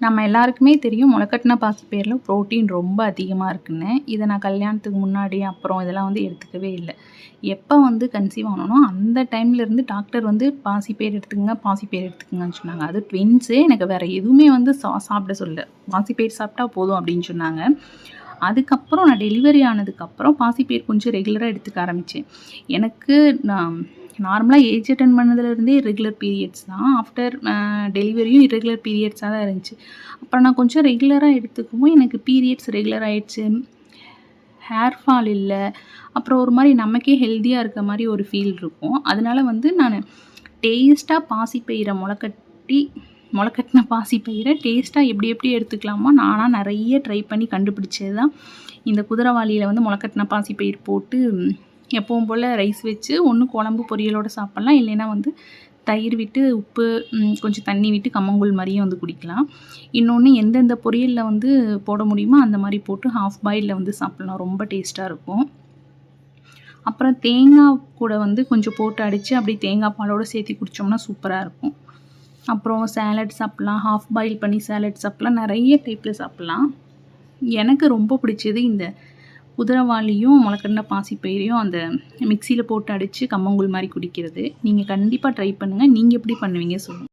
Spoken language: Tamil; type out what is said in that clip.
நம்ம எல்லாருக்குமே தெரியும் முளைக்கட்டின பாசிப்பயிரில் ப்ரோட்டீன் ரொம்ப அதிகமாக இருக்குன்னு. இதை நான் கல்யாணத்துக்கு முன்னாடி அப்புறம் இதெல்லாம் வந்து எடுத்துக்கவே இல்லை. எப்போ வந்து கன்சீவ் ஆனோனோ அந்த டைம்லேருந்து டாக்டர் வந்து பாசிப்பயிர் எடுத்துக்கங்க பாசிப்பயிர் எடுத்துக்கங்கன்னு சொன்னாங்க. அது ட்வின்ஸு எனக்கு வேறு எதுவுமே வந்து சா சாப்பிட சொல்ல பாசிப்பயிர் சாப்பிட்டா போதும் அப்படின்னு சொன்னாங்க. அதுக்கப்புறம் நான் டெலிவரி ஆனதுக்கப்புறம் பாசிப்பயிர் கொஞ்சம் ரெகுலராக எடுத்துக்க ஆரம்பித்தேன் எனக்கு நான் நார்மலாக ஏஜ் அட்டன் பண்ணதுலேருந்தே ரெகுலர் பீரியட்ஸ் தான். ஆஃப்டர் டெலிவரியும் இரெகுலர் பீரியட்ஸாக தான் இருந்துச்சு. அப்புறம் நான் கொஞ்சம் ரெகுலராக எடுத்துக்கவும் எனக்கு பீரியட்ஸ் ரெகுலர் ஆகிடுச்சு ஹேர் ஃபால் இல்லை. அப்புறம் ஒரு மாதிரி நமக்கே ஹெல்த்தியாக இருக்க மாதிரி ஒரு ஃபீல் இருக்கும். அதனால வந்து நான் டேஸ்ட்டாக பாசிப்பயிரை முளைக்கட்டி முளைக்கட்டின பாசிப்பயிரை டேஸ்ட்டாக எப்படி எப்படி எடுத்துக்கலாமோ நானாக நிறைய ட்ரை பண்ணி கண்டுபிடிச்சது தான் இந்த குதிரைவாளியில் வந்து முளைக்கட்டின பாசிப்பயிர் போட்டு எப்பவும் போல் ரைஸ் வச்சு ஒன்று குழம்பு பொரியலோடு சாப்பிட்லாம். இல்லைன்னா வந்து தயிர் விட்டு உப்பு கொஞ்சம் தண்ணி விட்டு கம்மங்கூழ் மாதிரியும் வந்து குடிக்கலாம். இன்னொன்று எந்தெந்த பொரியலில் வந்து போட முடியுமோ அந்த மாதிரி போட்டு ஹாஃப் பாயிலில் வந்து சாப்பிட்லாம். ரொம்ப டேஸ்ட்டாக இருக்கும். அப்புறம் தேங்காய் கூட வந்து கொஞ்சம் போட்டு அடித்து அப்படியே தேங்காய் பாலோடு சேர்த்து குடித்தோம்னா சூப்பராக இருக்கும். அப்புறம் சேலட் சாப்பிட்லாம். ஹாஃப் பாயில் பண்ணி சேலட் சாப்பிட்லாம். நிறைய டைப்பில் சாப்பிட்லாம். எனக்கு ரொம்ப பிடிச்சது இந்த குதிரைவாளியும் முளைக்கட்டின பாசிப்பயிரையும் அந்த மிக்சியில் போட்டு அடித்து கம்மங்கூழ் மாதிரி குடிக்கிறது. நீங்கள் கண்டிப்பாக ட்ரை பண்ணுங்கள் நீங்கள் எப்படி பண்ணுவீங்க சொல்லுங்கள்